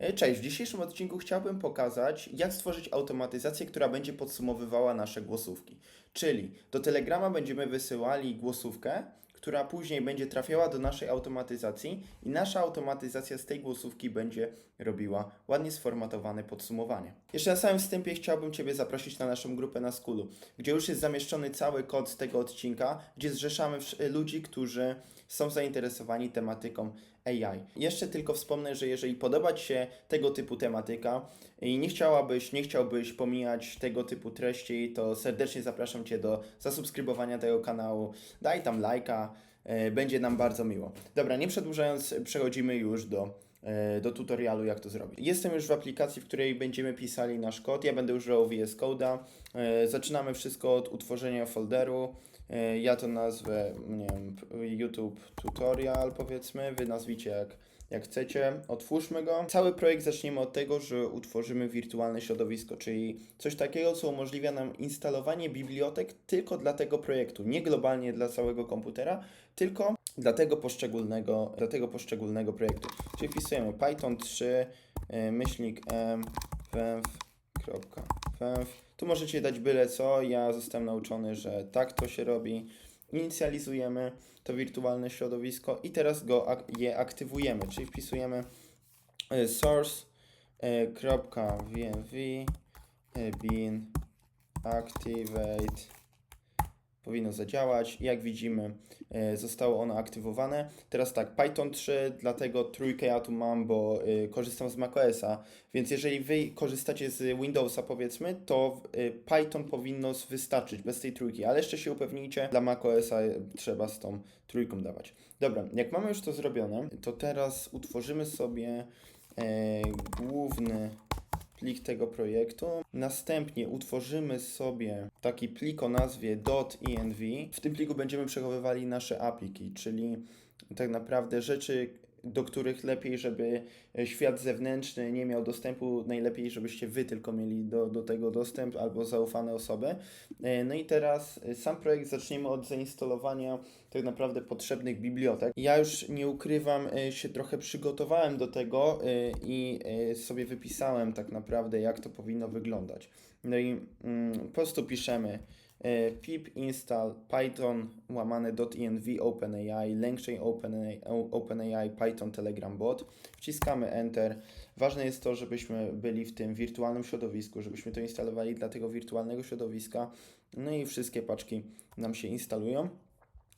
E, Cześć, w dzisiejszym odcinku chciałbym pokazać, jak stworzyć automatyzację, która będzie podsumowywała nasze głosówki. Czyli do Telegrama będziemy wysyłali głosówkę, która później będzie trafiała do naszej automatyzacji i nasza automatyzacja z tej głosówki będzie robiła ładnie sformatowane podsumowanie. Jeszcze na samym wstępie chciałbym Ciebie zaprosić na naszą grupę na Skulu, gdzie już jest zamieszczony cały kod z tego odcinka, gdzie zrzeszamy ludzi, którzy są zainteresowani tematyką AI. Jeszcze tylko wspomnę, że jeżeli podoba Ci się tego typu tematyka i nie chciałabyś, nie chciałbyś pomijać tego typu treści, to serdecznie zapraszam Cię do zasubskrybowania tego kanału. Daj tam lajka, e, będzie nam bardzo miło. Dobra, nie przedłużając, przechodzimy już do, do tutorialu, jak to zrobić. Jestem już w aplikacji, w której będziemy pisali nasz kod. Ja będę używał VS Code'a. E, Zaczynamy wszystko od utworzenia folderu. E, Ja to nazwę, nie wiem, YouTube tutorial powiedzmy, wy nazwicie jak, jak chcecie. Otwórzmy go. Cały projekt zaczniemy od tego, że utworzymy wirtualne środowisko, czyli coś takiego, co umożliwia nam instalowanie bibliotek tylko dla tego projektu, nie globalnie dla całego komputera, tylko dla tego poszczególnego, dla tego poszczególnego projektu. Czyli wpisujemy Python 3 e, myślnik m węw.węw. Tu możecie dać byle co. Ja zostałem nauczony, że tak to się robi. Inicjalizujemy to wirtualne środowisko i teraz go je aktywujemy, czyli wpisujemy source kropka .vnv e, bin activate powinno zadziałać. Jak widzimy, e, zostało ono aktywowane. Teraz tak, Python 3, dlatego trójkę ja tu mam, bo e, korzystam z macOSa, więc jeżeli wy korzystacie z Windowsa powiedzmy, to e, Python powinno wystarczyć bez tej trójki, ale jeszcze się upewnijcie, dla macOSa trzeba z tą trójką dawać. Dobra, jak mamy już to zrobione, to teraz utworzymy sobie główny plik tego projektu. Następnie utworzymy sobie taki plik o nazwie .env. W tym pliku będziemy przechowywali nasze apiki, czyli tak naprawdę rzeczy, do których lepiej, żeby e, świat zewnętrzny nie miał dostępu, najlepiej, żebyście wy tylko mieli do, do tego dostęp albo zaufane osoby. E, No i teraz e, sam projekt zaczniemy od zainstalowania tak naprawdę potrzebnych bibliotek. Ja już nie ukrywam, się trochę przygotowałem do tego i sobie wypisałem tak naprawdę, jak to powinno wyglądać. No i mm, po prostu piszemy pip install python łamane .env openai, lękczej OpenAI, OpenAI python telegram bot. Wciskamy enter. Ważne jest to, żebyśmy byli w tym wirtualnym środowisku, żebyśmy to instalowali dla tego wirtualnego środowiska. No i wszystkie paczki nam się instalują.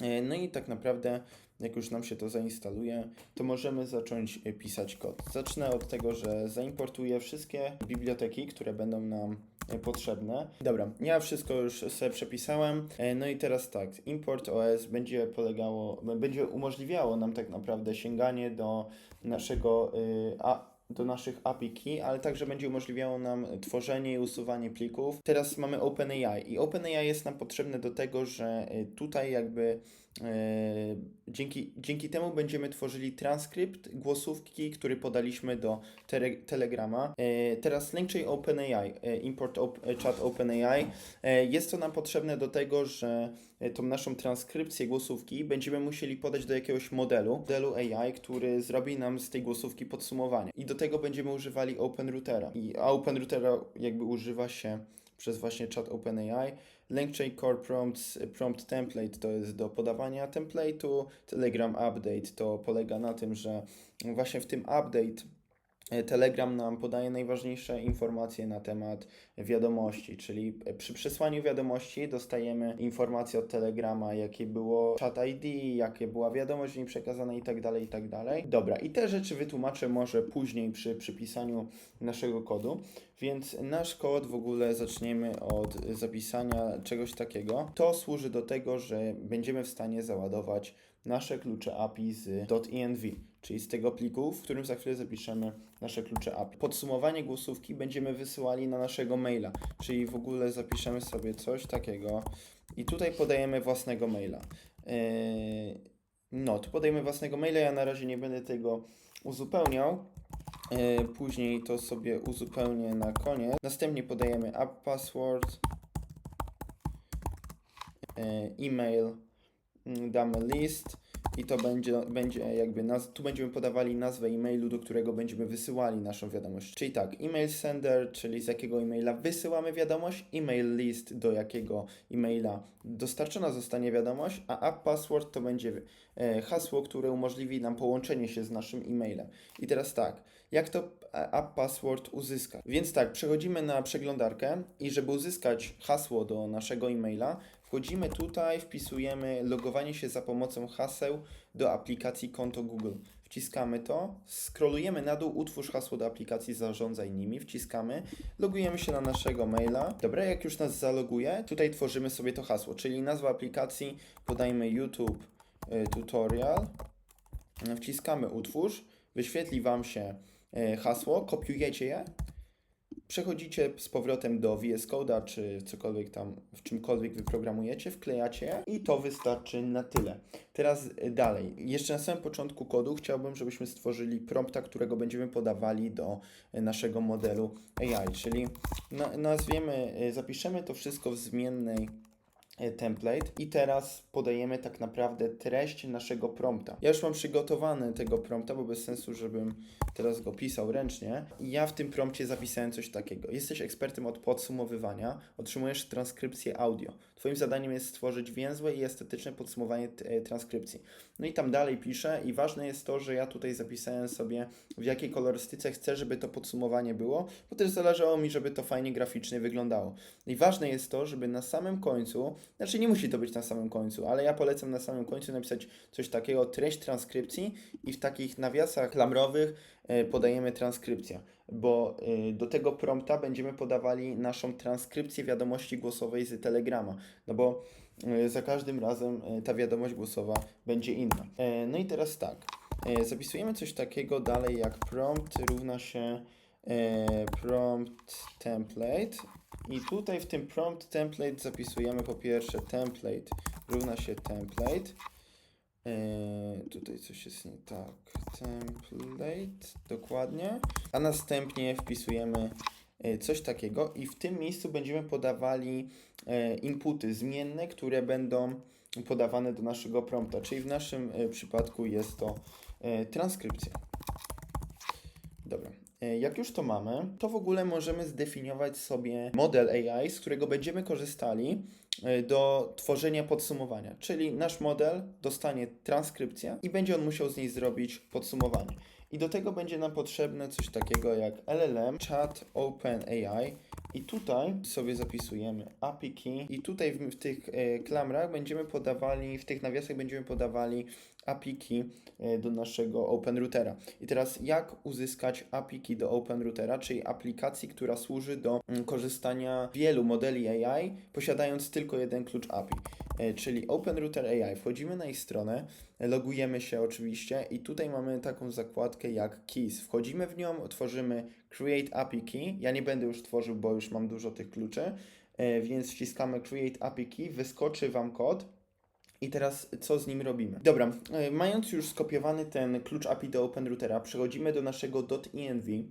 E, No i tak naprawdę, jak już nam się to zainstaluje, to możemy zacząć e, pisać kod. Zacznę od tego, że zaimportuję wszystkie biblioteki, które będą nam e, potrzebne. Dobra, ja wszystko już sobie przepisałem. E, No i teraz tak, import OS będzie polegało, będzie umożliwiało nam tak naprawdę sięganie do naszego y, a, do naszych API ale także będzie umożliwiało nam tworzenie i usuwanie plików. Teraz mamy OpenAI i OpenAI jest nam potrzebne do tego, że y, tutaj jakby e, dzięki, dzięki temu będziemy tworzyli transkrypt głosówki, który podaliśmy do tele, Telegrama. E, teraz link OpenAI, e, import op, e, chat OpenAI. E, jest to nam potrzebne do tego, że e, tą naszą transkrypcję głosówki będziemy musieli podać do jakiegoś modelu, modelu AI, który zrobi nam z tej głosówki podsumowanie. I do tego będziemy używali OpenRoutera. I OpenRoutera jakby używa się przez właśnie chat OpenAI. LangChain Core Prompts, Prompt Template to jest do podawania template'u. Telegram Update to polega na tym, że właśnie w tym update e, Telegram nam podaje najważniejsze informacje na temat wiadomości, czyli przy przesłaniu wiadomości dostajemy informacje od Telegrama, jakie było chat ID, jakie była wiadomość w niej przekazana i tak dalej, i tak. Dobra, i te rzeczy wytłumaczę może później przy przypisaniu naszego kodu, więc nasz kod w ogóle zaczniemy od zapisania czegoś takiego. To służy do tego, że będziemy w stanie załadować nasze klucze API z .env, czyli z tego pliku, w którym za chwilę zapiszemy nasze klucze API. Podsumowanie głosówki będziemy wysyłali na naszego maila, czyli w ogóle zapiszemy sobie coś takiego i tutaj podajemy własnego maila. Yy, No, tu podajemy własnego maila, ja na razie nie będę tego uzupełniał. Yy, Później to sobie uzupełnię na koniec. Następnie podajemy app password, yy, e-mail, damy list i to będzie, będzie jakby, naz- tu będziemy podawali nazwę e-mailu, do którego będziemy wysyłali naszą wiadomość. Czyli tak, email sender, czyli z jakiego e-maila wysyłamy wiadomość, email list, do jakiego e-maila dostarczona zostanie wiadomość, a app password to będzie e, hasło, które umożliwi nam połączenie się z naszym e-mailem. I teraz tak, jak to e, app password uzyskać? Więc tak, przechodzimy na przeglądarkę i żeby uzyskać hasło do naszego e-maila, wchodzimy tutaj, wpisujemy logowanie się za pomocą haseł do aplikacji konto Google. Wciskamy to, scrollujemy na dół, utwórz hasło do aplikacji, zarządzaj nimi, wciskamy, logujemy się na naszego maila. Dobra, jak już nas zaloguje, tutaj tworzymy sobie to hasło, czyli nazwa aplikacji, podajmy YouTube y, tutorial, wciskamy utwórz, wyświetli Wam się y, hasło, kopiujecie je, przechodzicie z powrotem do VS Code'a, czy cokolwiek tam, w czymkolwiek wyprogramujecie, wklejacie i to wystarczy na tyle. Teraz y, dalej. Jeszcze na samym początku kodu chciałbym, żebyśmy stworzyli prompta, którego będziemy podawali do y, naszego modelu AI, czyli na, nazwiemy, y, zapiszemy to wszystko w zmiennej template i teraz podajemy tak naprawdę treść naszego prompta. Ja już mam przygotowany tego prompta, bo bez sensu, żebym teraz go pisał ręcznie. I ja w tym prompcie zapisałem coś takiego. Jesteś ekspertem od podsumowywania, otrzymujesz transkrypcję audio. Twoim zadaniem jest stworzyć więzłe i estetyczne podsumowanie e, transkrypcji. No i tam dalej piszę i ważne jest to, że ja tutaj zapisałem sobie w jakiej kolorystyce chcę, żeby to podsumowanie było, bo też zależało mi, żeby to fajnie graficznie wyglądało. I ważne jest to, żeby na samym końcu, znaczy nie musi to być na samym końcu, ale ja polecam na samym końcu napisać coś takiego, treść transkrypcji i w takich nawiasach klamrowych e, podajemy transkrypcja, bo e, do tego prompta będziemy podawali naszą transkrypcję wiadomości głosowej z Telegrama, no bo e, za każdym razem e, ta wiadomość głosowa będzie inna. No i teraz tak, zapisujemy coś takiego dalej jak prompt równa się prompt template i tutaj w tym prompt template zapisujemy po pierwsze template równa się template. Eee, tutaj coś jest nie tak. Template, dokładnie. A następnie wpisujemy e, coś takiego i w tym miejscu będziemy podawali e, inputy zmienne, które będą podawane do naszego prompta, czyli w naszym e, przypadku jest to e, transkrypcja. Dobra. E, Jak już to mamy, to w ogóle możemy zdefiniować sobie model AI, z którego będziemy korzystali e, do tworzenia podsumowania. Czyli nasz model dostanie transkrypcję i będzie on musiał z niej zrobić podsumowanie. I do tego będzie nam potrzebne coś takiego jak LLM, Chat Open AI. I tutaj sobie zapisujemy API key i tutaj w, w tych e, klamrach będziemy podawali, w tych nawiasach będziemy podawali API e, do naszego OpenRoutera. I teraz jak uzyskać API do OpenRoutera, czyli aplikacji, która służy do mm, korzystania wielu modeli AI, posiadając tylko jeden klucz API, e, czyli OpenRouter AI. Wchodzimy na ich stronę, logujemy się oczywiście i tutaj mamy taką zakładkę jak keys. Wchodzimy w nią, tworzymy create API key. Ja nie będę już tworzył, bo już mam dużo tych kluczy, e, więc wciskamy create API key, wyskoczy Wam kod. I teraz co z nim robimy? Dobra, e, mając już skopiowany ten klucz API do OpenRoutera, przechodzimy do naszego .env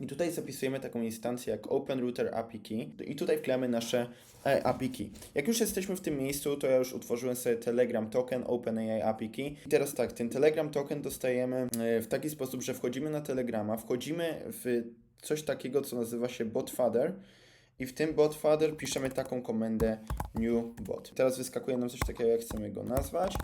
i tutaj zapisujemy taką instancję jak OpenRouter API Key i tutaj wklejamy nasze e, API Key. Jak już jesteśmy w tym miejscu, to ja już utworzyłem sobie Telegram token OpenAI API Key. I teraz tak, ten Telegram token dostajemy e, w taki sposób, że wchodzimy na Telegrama, wchodzimy w coś takiego, co nazywa się botfather i w tym botfather piszemy taką komendę new bot. Teraz wyskakuje nam coś takiego, jak chcemy go nazwać.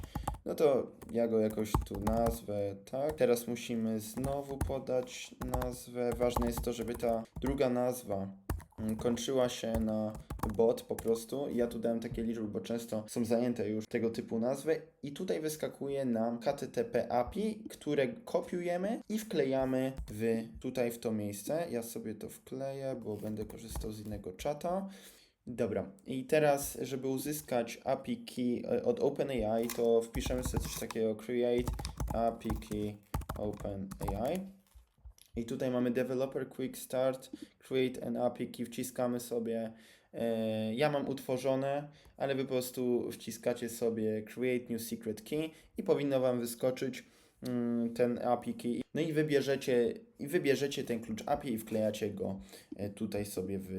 No to ja go jakoś tu nazwę, tak. Teraz musimy znowu podać nazwę. Ważne jest to, żeby ta druga nazwa kończyła się na bot po prostu. Ja tu dałem takie liczby, bo często są zajęte już tego typu nazwy. I tutaj wyskakuje nam HTTP API, które kopiujemy i wklejamy w, tutaj w to miejsce. Ja sobie to wkleję, bo będę korzystał z innego czata. Dobra, i teraz, żeby uzyskać API key e, od OpenAI, to wpiszemy sobie coś takiego create API key OpenAI. I tutaj mamy developer quick start, create an API wciskamy sobie. E, ja mam utworzone, ale wy po prostu wciskacie sobie create new secret key i powinno wam wyskoczyć mm, ten API key. No i wybierzecie, i wybierzecie ten klucz API i wklejacie go e, tutaj sobie w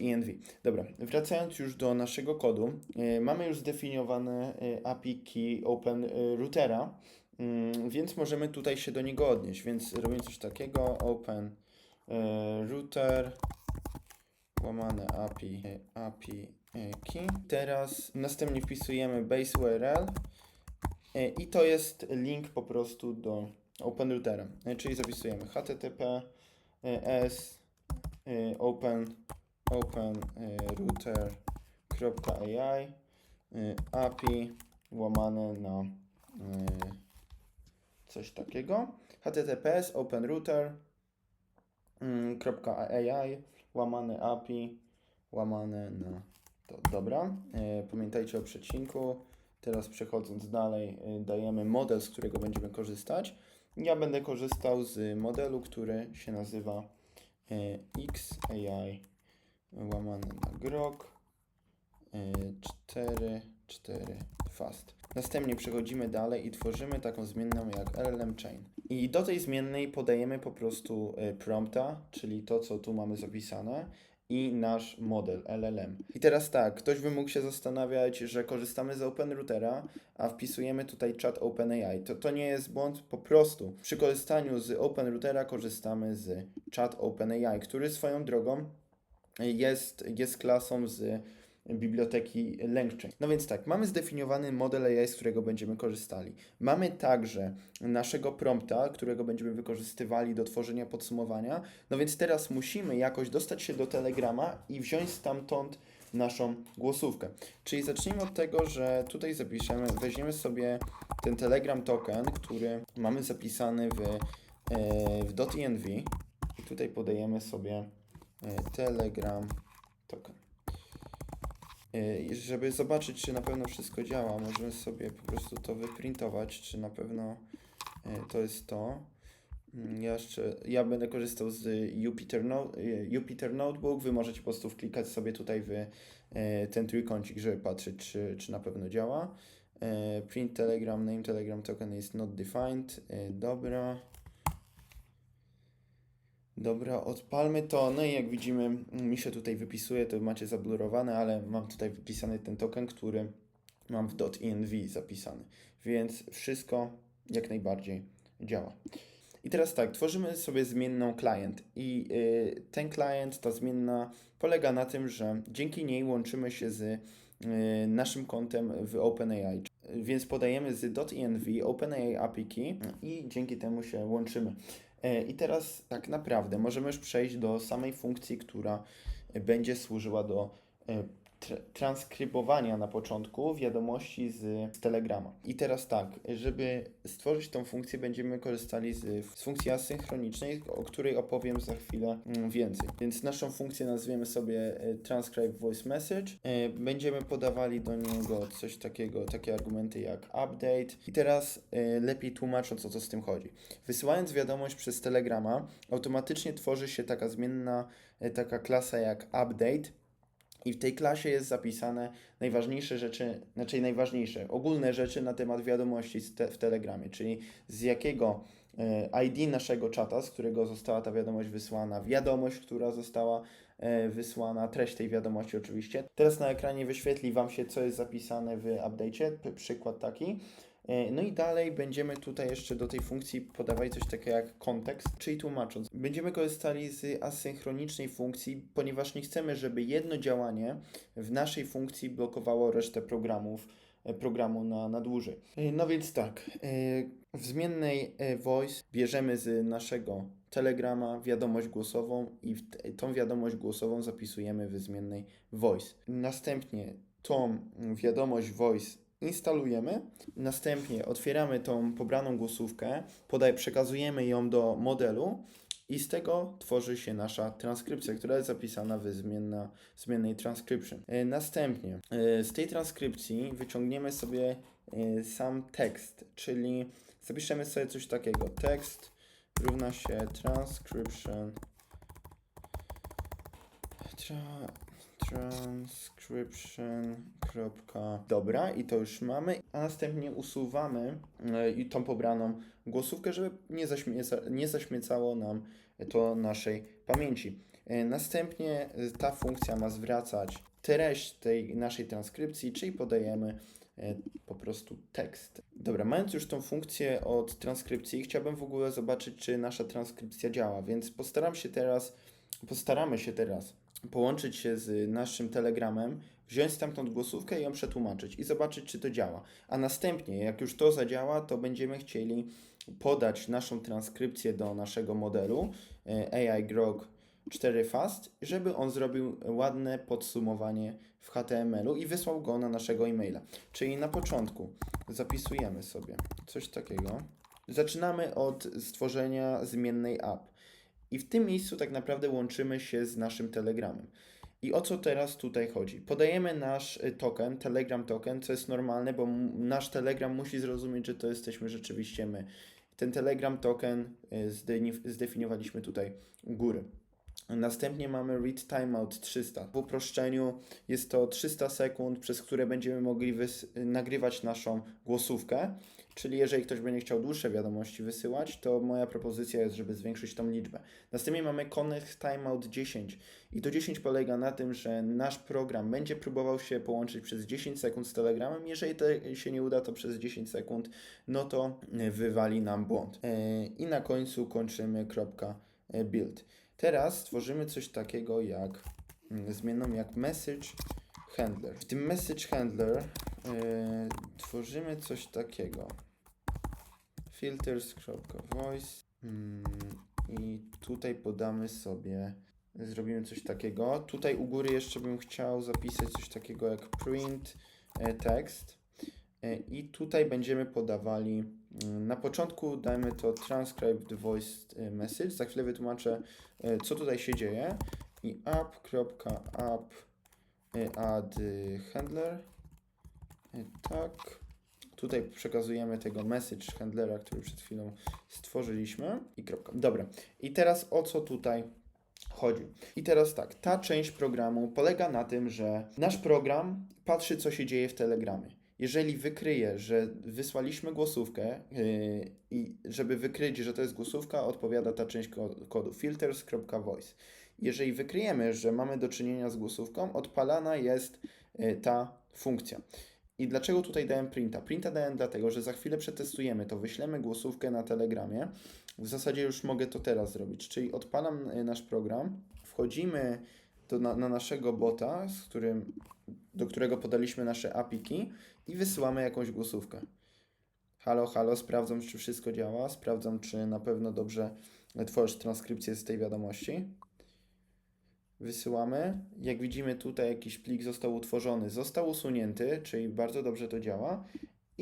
.env. Dobra, wracając już do naszego kodu, e, mamy już zdefiniowane API key open routera, więc możemy tutaj się do niego odnieść, więc robimy coś takiego, open e, router, łamane API, API e, key. Teraz następnie wpisujemy base URL e, i to jest link po prostu do OpenRoutera, e, czyli zapisujemy http s e, open open router.ai API łamane na coś takiego https openrouter.ai łamane API łamane na to. Dobra, e, pamiętajcie o przecinku. Teraz przechodząc dalej, e, dajemy model, z którego będziemy korzystać. Ja będę korzystał z modelu, który się nazywa e, XAI łamane na grok 4, 4 fast. Następnie przechodzimy dalej i tworzymy taką zmienną jak LLM chain. I do tej zmiennej podajemy po prostu e, prompta, czyli to, co tu mamy zapisane i nasz model LLM. I teraz tak, ktoś by mógł się zastanawiać, że korzystamy z OpenRoutera, a wpisujemy tutaj chat OpenAI. To, to nie jest błąd, po prostu przy korzystaniu z OpenRoutera korzystamy z chat OpenAI, który swoją drogą jest, jest klasą z biblioteki LangChain. No więc tak, mamy zdefiniowany model AI, z którego będziemy korzystali. Mamy także naszego prompta, którego będziemy wykorzystywali do tworzenia podsumowania. No więc teraz musimy jakoś dostać się do Telegrama i wziąć stamtąd naszą głosówkę. Czyli zacznijmy od tego, że tutaj zapiszemy, weźmiemy sobie ten Telegram token, który mamy zapisany w, e, w .env i tutaj podajemy sobie e, Telegram token. Żeby zobaczyć, czy na pewno wszystko działa, możemy sobie po prostu to wyprintować, czy na pewno e, to jest to. Mm, Ja jeszcze, ja będę korzystał z Jupyter, no, e, Jupyter Notebook. Wy możecie po prostu wklikać sobie tutaj w e, ten trójkącik, żeby patrzeć, czy, czy na pewno działa. Print Telegram, name Telegram token is not defined. Dobra. Dobra, odpalmy to. No i jak widzimy, mi się tutaj wypisuje, to macie zablurowane, ale mam tutaj wypisany ten token, który mam w .env zapisany. Więc wszystko jak najbardziej działa. I teraz tak, tworzymy sobie zmienną client i y, ten client, ta zmienna polega na tym, że dzięki niej łączymy się z y, naszym kontem w OpenAI. Więc podajemy z .env OpenAI API i dzięki temu się łączymy. E, I teraz tak naprawdę możemy już przejść do samej funkcji, która będzie służyła do e, tr- transkrybowania na początku wiadomości z, z Telegrama. I teraz tak, żeby stworzyć tą funkcję, będziemy korzystali z, z funkcji asynchronicznej, o której opowiem za chwilę mm, więcej. Więc naszą funkcję nazwiemy sobie e, transcribe voice message. E, Będziemy podawali do niego coś takiego, takie argumenty jak update. I teraz e, lepiej tłumacząc o co z tym chodzi. Wysyłając wiadomość przez Telegrama, automatycznie tworzy się taka zmienna, taka klasa jak update. I w tej klasie jest zapisane najważniejsze rzeczy, znaczy najważniejsze, ogólne rzeczy na temat wiadomości w Telegramie, czyli z jakiego e, ID naszego czata, z którego została ta wiadomość wysłana, wiadomość, która została e, wysłana, treść tej wiadomości oczywiście. Teraz na ekranie wyświetli Wam się, co jest zapisane w update'cie, przykład taki. E, No i dalej będziemy tutaj jeszcze do tej funkcji podawali coś takiego jak kontekst, czyli tłumacząc. Będziemy korzystali z asynchronicznej funkcji, ponieważ nie chcemy, żeby jedno działanie w naszej funkcji blokowało resztę programów, e, programu na, na dłużej. E, No więc tak, w zmiennej voice bierzemy z naszego Telegrama wiadomość głosową i tą wiadomość głosową zapisujemy w zmiennej voice. Następnie tą wiadomość voice instalujemy, następnie otwieramy tą pobraną głosówkę, podaj, przekazujemy ją do modelu i z tego tworzy się nasza transkrypcja, która jest zapisana w zmienna, zmiennej transcription. E, Następnie e, z tej transkrypcji wyciągniemy sobie e, sam tekst, czyli zapiszemy sobie coś takiego. Tekst równa się transcription tra, transcription Kropka. Dobra, i to już mamy. A następnie usuwamy i tą pobraną głosówkę, żeby nie, zaśmieca, nie zaśmiecało nam to naszej pamięci. E, Następnie e, ta funkcja ma zwracać treść tej naszej transkrypcji, czyli podajemy po prostu tekst. Dobra, mając już tą funkcję od transkrypcji, chciałbym w ogóle zobaczyć, czy nasza transkrypcja działa, więc postaram się teraz, postaramy się teraz połączyć się z naszym telegramem, wziąć stamtąd głosówkę i ją przetłumaczyć i zobaczyć, czy to działa. A następnie, jak już to zadziała, to będziemy chcieli podać naszą transkrypcję do naszego modelu e, AI Grok 4 Fast, żeby on zrobił ładne podsumowanie w HTML-u i wysłał go na naszego e-maila. Czyli na początku zapisujemy sobie coś takiego. Zaczynamy od stworzenia zmiennej app. I w tym miejscu tak naprawdę łączymy się z naszym Telegramem. I o co teraz tutaj chodzi? Podajemy nasz y, token, Telegram token, co jest normalne, bo nasz Telegram musi zrozumieć, że to jesteśmy rzeczywiście my. Ten Telegram token y, zdefiniowaliśmy tutaj u góry. Następnie mamy read timeout 300. W uproszczeniu jest to 300 sekund, przez które będziemy mogli nagrywać naszą głosówkę. Czyli jeżeli ktoś będzie chciał dłuższe wiadomości wysyłać, to moja propozycja jest, żeby zwiększyć tą liczbę. Następnie mamy Connect Timeout 10 i to 10 polega na tym, że nasz program będzie próbował się połączyć przez 10 sekund z Telegramem. Jeżeli się nie uda, to przez 10 sekund, no to wywali nam błąd. E, I na końcu kończymy kropka e, build. Teraz stworzymy coś takiego jak mm, zmienną jak message handler. W tym message handler e, tworzymy coś takiego. filters.voice mm, i tutaj podamy sobie zrobimy coś takiego. Tutaj u góry jeszcze bym chciał zapisać coś takiego jak print e, text i tutaj będziemy podawali mm, na początku dajmy to transcribed voice e, message. Za chwilę wytłumaczę e, co tutaj się dzieje i app.app e, add e, handler E, tak tutaj przekazujemy tego message handlera, który przed chwilą stworzyliśmy i kropka. Dobra. I teraz o co tutaj chodzi? I teraz tak, ta część programu polega na tym, że nasz program patrzy co się dzieje w Telegramie. Jeżeli wykryje, że wysłaliśmy głosówkę yy, i żeby wykryć, że to jest głosówka, odpowiada ta część ko- kodu filters.voice. Jeżeli wykryjemy, że mamy do czynienia z głosówką, odpalana jest yy, ta funkcja. I dlaczego tutaj dałem printa? Printa dałem dlatego, że za chwilę przetestujemy to, wyślemy głosówkę na Telegramie. W zasadzie już mogę to teraz zrobić, czyli odpalam y, nasz program, wchodzimy do, na, na naszego bota, z którym, do którego podaliśmy nasze apiki i wysyłamy jakąś głosówkę. Halo, halo, sprawdzam, czy wszystko działa, sprawdzam, czy na pewno dobrze tworzysz transkrypcję z tej wiadomości. Wysyłamy. Jak widzimy tutaj jakiś plik został utworzony, został usunięty, czyli bardzo dobrze to działa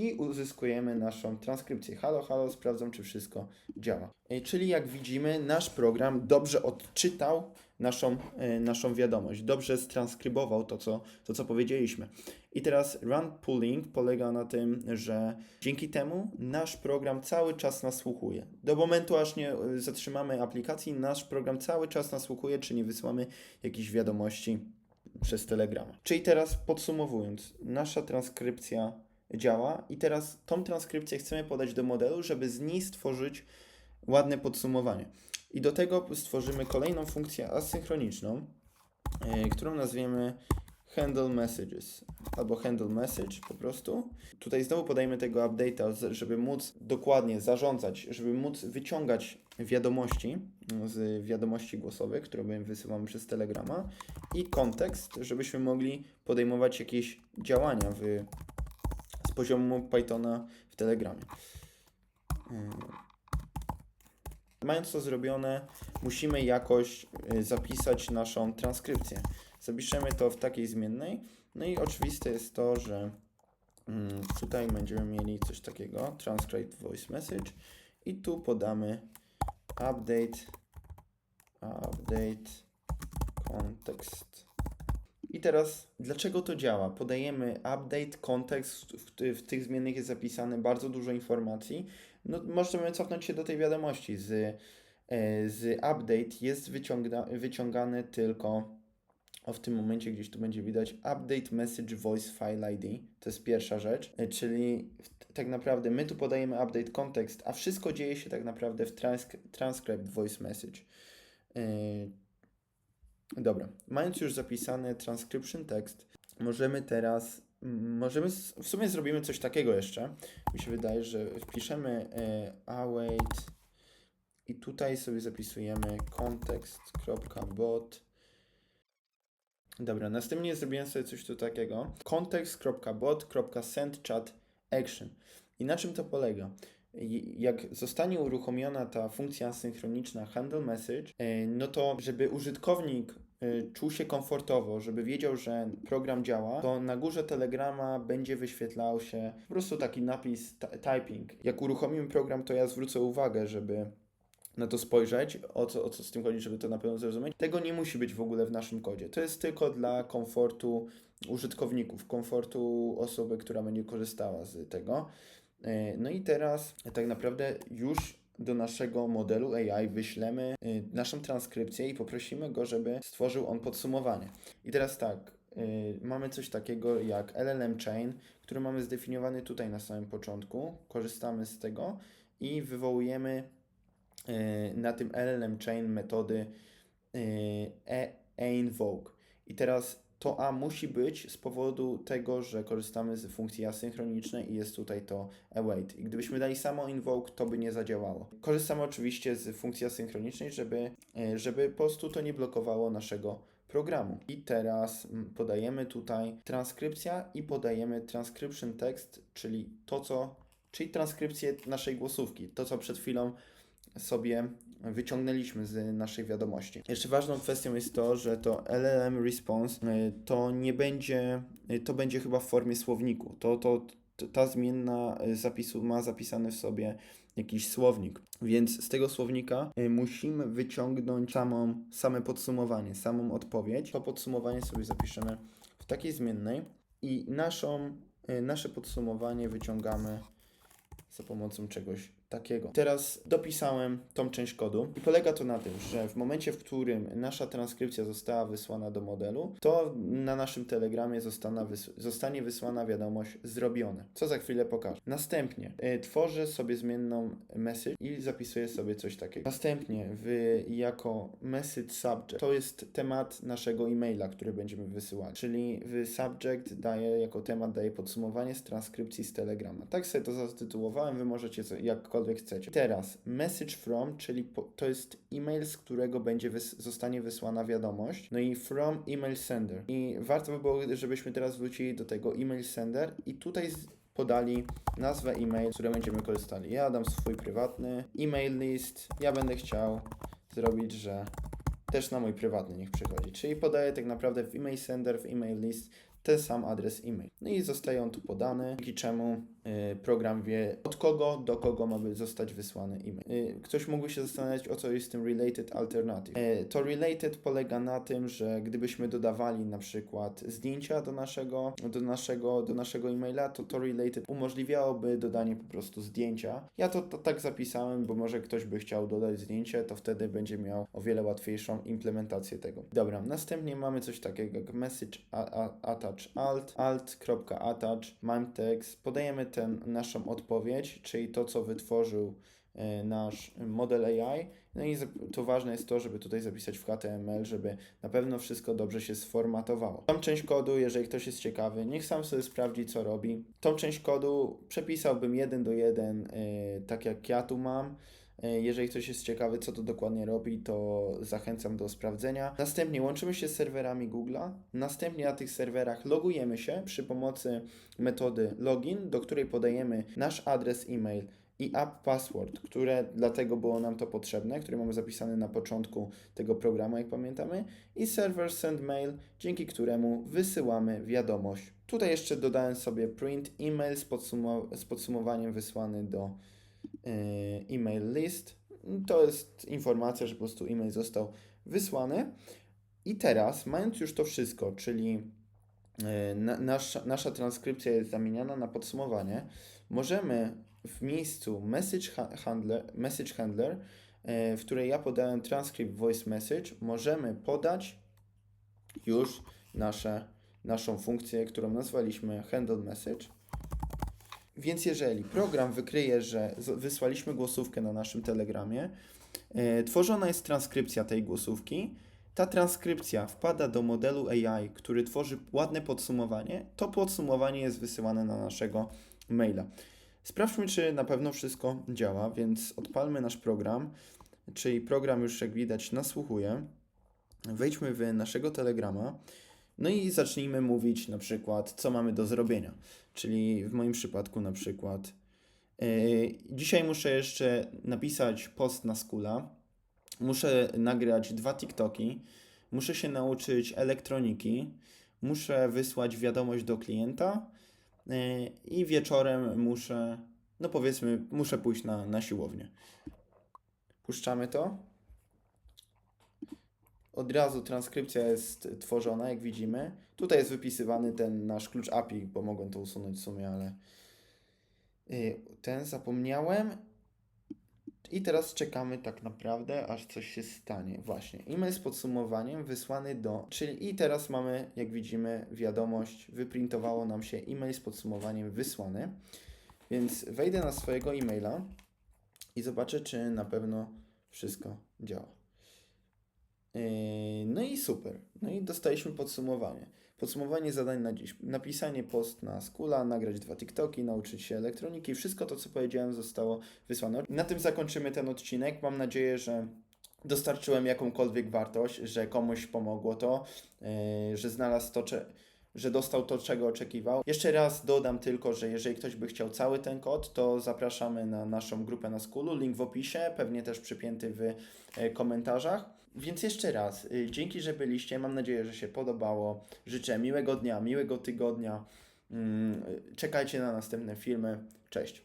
i uzyskujemy naszą transkrypcję. Halo, halo, sprawdzam, czy wszystko działa. E, Czyli jak widzimy, nasz program dobrze odczytał naszą, e, naszą wiadomość, dobrze transkrybował to co, to, co powiedzieliśmy. I teraz run pooling polega na tym, że dzięki temu nasz program cały czas nasłuchuje. Do momentu, aż nie e, zatrzymamy aplikacji, nasz program cały czas nasłuchuje, czy nie wysyłamy jakichś wiadomości przez Telegrama. Czyli teraz podsumowując, nasza transkrypcja działa i teraz tą transkrypcję chcemy podać do modelu, żeby z niej stworzyć ładne podsumowanie. I do tego stworzymy kolejną funkcję asynchroniczną, yy, którą nazwiemy handle messages albo handle message po prostu. Tutaj znowu podajemy tego update'a, żeby móc dokładnie zarządzać, żeby móc wyciągać wiadomości mm, z wiadomości głosowych, które my wysyłamy przez Telegrama i kontekst, żebyśmy mogli podejmować jakieś działania w, poziomu Pythona w Telegramie. Yy. Mając to zrobione, musimy jakoś y, zapisać naszą transkrypcję. Zapiszemy to w takiej zmiennej. No i oczywiste jest to, że mm, tutaj będziemy mieli coś takiego, transcribe voice message i tu podamy update, update context. I teraz, dlaczego to działa? Podajemy update, kontekst, w, w tych zmiennych jest zapisane bardzo dużo informacji. No, możemy cofnąć się do tej wiadomości. Z, e, z update jest wyciągna, wyciągany tylko o w tym momencie gdzieś tu będzie widać update message voice file ID. To jest pierwsza rzecz, y, czyli tak naprawdę my tu podajemy update context, a wszystko dzieje się tak naprawdę w transk- transcript voice message. Dobra, mając już zapisany transcription text, możemy teraz, mm, możemy, w sumie zrobimy coś takiego jeszcze. Mi się wydaje, że wpiszemy y, await i tutaj sobie zapisujemy context.bot. Dobra, następnie zrobiłem sobie coś tu takiego. context.bot.sendChat action. I na czym to polega? Jak zostanie uruchomiona ta funkcja synchroniczna handle message, e, no to żeby użytkownik e, czuł się komfortowo, żeby wiedział, że program działa, to na górze Telegrama będzie wyświetlał się po prostu taki napis ty- typing. Jak uruchomimy program, to ja zwrócę uwagę, żeby na to spojrzeć, o co, o co z tym chodzi, żeby to na pewno zrozumieć. Tego nie musi być w ogóle w naszym kodzie. To jest tylko dla komfortu użytkowników, komfortu osoby, która będzie korzystała z tego. E, No i teraz tak naprawdę już do naszego modelu AI wyślemy y, naszą transkrypcję i poprosimy go, żeby stworzył on podsumowanie. I teraz tak, y, mamy coś takiego jak LLM Chain, który mamy zdefiniowany tutaj na samym początku. Korzystamy z tego i wywołujemy na tym LLM Chain metody e- einvoke. I teraz to A musi być z powodu tego, że korzystamy z funkcji asynchronicznej i jest tutaj to await. I gdybyśmy dali samo invoke, to by nie zadziałało. Korzystamy oczywiście z funkcji asynchronicznej, żeby, y, żeby po prostu to nie blokowało naszego programu. I teraz mm, podajemy tutaj transkrypcja i podajemy transcription text, czyli to, co, czyli transkrypcję naszej głosówki, to, co przed chwilą sobie wyciągnęliśmy z naszej wiadomości. Jeszcze ważną kwestią jest to, że to LLM response y, to nie będzie, y, to będzie chyba w formie słowniku. To, to, ta zmienna y, zapisu ma zapisany w sobie jakiś słownik. Więc z tego słownika musimy wyciągnąć samą, same podsumowanie, samą odpowiedź. To podsumowanie sobie zapiszemy w takiej zmiennej i naszą, nasze podsumowanie wyciągamy za pomocą czegoś takiego. Teraz dopisałem tą część kodu i polega to na tym, że w momencie, w którym nasza transkrypcja została wysłana do modelu, to na naszym telegramie zostanie wysłana wiadomość zrobione, co za chwilę pokażę. Następnie y, tworzę sobie zmienną message i zapisuję sobie coś takiego. Następnie w, jako message subject to jest temat naszego e-maila, który będziemy wysyłali, czyli w subject daję jako temat daję podsumowanie z transkrypcji z telegrama. Tak sobie to zatytułowałem, wy możecie co, jakkolwiek chcecie. Teraz message from, czyli po, to jest e-mail, z którego będzie wys, zostanie wysłana wiadomość. No i from email sender. I warto by było, żebyśmy teraz wrócili do tego email sender i tutaj podali nazwę e-mail, z której będziemy korzystali. Ja dam swój prywatny e-mail list. Ja będę chciał zrobić, że też na mój prywatny niech przychodzi. Czyli podaję tak naprawdę w email sender, w email list ten sam adres e-mail. No i zostaje on tu podany, dzięki czemu program wie od kogo do kogo ma zostać wysłany e-mail. Y, ktoś mógłby się zastanawiać o co jest tym related alternative. Y, to related polega na tym, że gdybyśmy dodawali na przykład zdjęcia do naszego, do naszego, do naszego e-maila, to to related umożliwiałoby dodanie po prostu zdjęcia. Ja to, to tak zapisałem, bo może ktoś by chciał dodać zdjęcie, to wtedy będzie miał o wiele łatwiejszą implementację tego. Dobra, następnie mamy coś takiego jak message a, a, attach alt, alt.attach, mam text, podajemy ten, naszą odpowiedź, czyli to, co wytworzył e, nasz model AI. No i to ważne jest to, żeby tutaj zapisać w HTML, żeby na pewno wszystko dobrze się sformatowało. Tą część kodu, jeżeli ktoś jest ciekawy, niech sam sobie sprawdzi, co robi. Tą część kodu przepisałbym jeden do jeden, e, tak jak ja tu mam. E, Jeżeli ktoś jest ciekawy, co to dokładnie robi, to zachęcam do sprawdzenia. Następnie łączymy się z serwerami Google'a. Następnie na tych serwerach logujemy się przy pomocy metody login, do której podajemy nasz adres e-mail i app password, które dlatego było nam to potrzebne, który mamy zapisany na początku tego programu, jak pamiętamy, i server send mail, dzięki któremu wysyłamy wiadomość. Tutaj jeszcze dodałem sobie print email z, z podsumowaniem wysłany do e-mail list. To jest informacja, że po prostu e-mail został wysłany. I teraz, mając już to wszystko, czyli e, na, nasza, nasza transkrypcja jest zamieniana na podsumowanie, możemy w miejscu message ha- handler, message handler e, w której ja podałem transcript voice message, możemy podać już nasze, naszą funkcję, którą nazwaliśmy handle message. Więc jeżeli program wykryje, że wysłaliśmy głosówkę na naszym telegramie, e, tworzona jest transkrypcja tej głosówki. Ta transkrypcja wpada do modelu AI, który tworzy ładne podsumowanie. To podsumowanie jest wysyłane na naszego maila. Sprawdźmy, czy na pewno wszystko działa, więc odpalmy nasz program, czyli program już jak widać nasłuchuje. Wejdźmy w naszego telegrama. No i zacznijmy mówić na przykład, co mamy do zrobienia. Czyli w moim przypadku na przykład yy, dzisiaj muszę jeszcze napisać post na skula, muszę nagrać dwa TikToki, muszę się nauczyć elektroniki, muszę wysłać wiadomość do klienta yy, i wieczorem muszę, no powiedzmy, muszę pójść na, na siłownię. Puszczamy to. Od razu transkrypcja jest tworzona, jak widzimy. Tutaj jest wypisywany ten nasz klucz API, bo mogłem to usunąć w sumie, ale y, ten zapomniałem. I teraz czekamy tak naprawdę, aż coś się stanie. Właśnie. E-mail z podsumowaniem wysłany do. Czyli i teraz mamy, jak widzimy, wiadomość, wyprintowało nam się e-mail z podsumowaniem wysłany. Więc wejdę na swojego e-maila i zobaczę, czy na pewno wszystko działa. Yy, No i super. No i dostaliśmy podsumowanie. Podsumowanie zadań na dziś. Napisanie post na Skula, nagrać dwa TikToki, nauczyć się elektroniki. Wszystko to, co powiedziałem, zostało wysłane. Na tym zakończymy ten odcinek. Mam nadzieję, że dostarczyłem jakąkolwiek wartość, że komuś pomogło to, yy, że znalazł to, że dostał to, czego oczekiwał. Jeszcze raz dodam tylko, że jeżeli ktoś by chciał cały ten kod, to zapraszamy na naszą grupę na Skulu. Link w opisie, pewnie też przypięty w e, komentarzach. Więc jeszcze raz, y, dzięki, że byliście. Mam nadzieję, że się podobało. Życzę miłego dnia, miłego tygodnia. Mm, y, Czekajcie na następne filmy. Cześć.